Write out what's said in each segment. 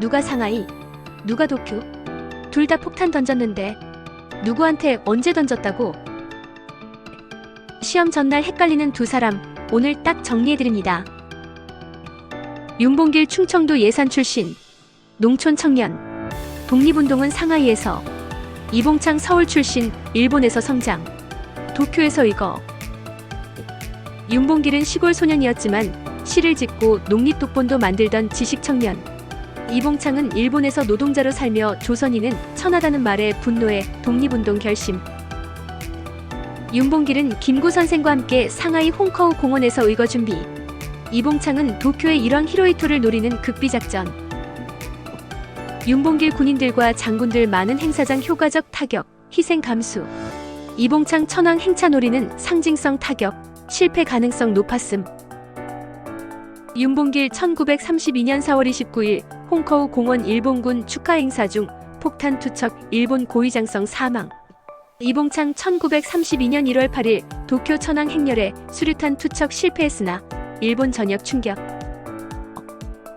누가 상하이? 누가 도쿄? 둘 다 폭탄 던졌는데 누구한테 언제 던졌다고? 시험 전날 헷갈리는 두 사람 오늘 딱 정리해드립니다. 윤봉길 충청도 예산 출신 농촌 청년 독립운동은 상하이에서 이봉창 서울 출신 일본에서 성장 도쿄에서 이거 윤봉길은 시골 소년이었지만 시를 짓고 농립 독본도 만들던 지식 청년 이봉창은 일본에서 노동자로 살며 조선인은 천하다는 말에 분노해 독립운동 결심. 윤봉길은 김구 선생과 함께 상하이 홍커우 공원에서 의거 준비. 이봉창은 도쿄의 일왕 히로이토를 노리는 극비 작전. 윤봉길 군인들과 장군들 많은 행사장 효과적 타격 희생 감수. 이봉창 천왕 행차 노리는 상징성 타격 실패 가능성 높았음. 윤봉길 1932년 4월 29일 홍커우 공원 일본군 축하 행사 중 폭탄 투척 일본 고위장성 사망. 이봉창 1932년 1월 8일 도쿄 천왕 행렬에 수류탄 투척 실패했으나 일본 전역 충격.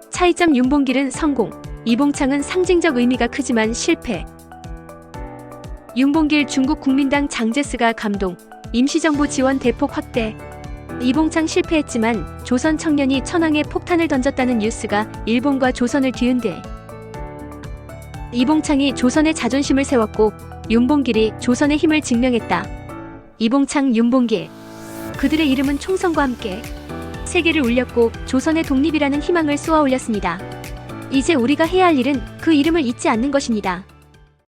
차이점 윤봉길은 성공. 이봉창은 상징적 의미가 크지만 실패. 윤봉길 중국 국민당 장제스가 감동. 임시정부 지원 대폭 확대 이봉창 실패했지만 조선 청년이 천황에 폭탄을 던졌다는 뉴스가 일본과 조선을 뒤흔대 이봉창이 조선의 자존심을 세웠고 윤봉길이 조선의 힘을 증명했다. 이봉창 윤봉길 그들의 이름은 총성과 함께 세계를 울렸고 조선의 독립이라는 희망을 쏘아 올렸습니다. 이제 우리가 해야 할 일은 그 이름을 잊지 않는 것입니다.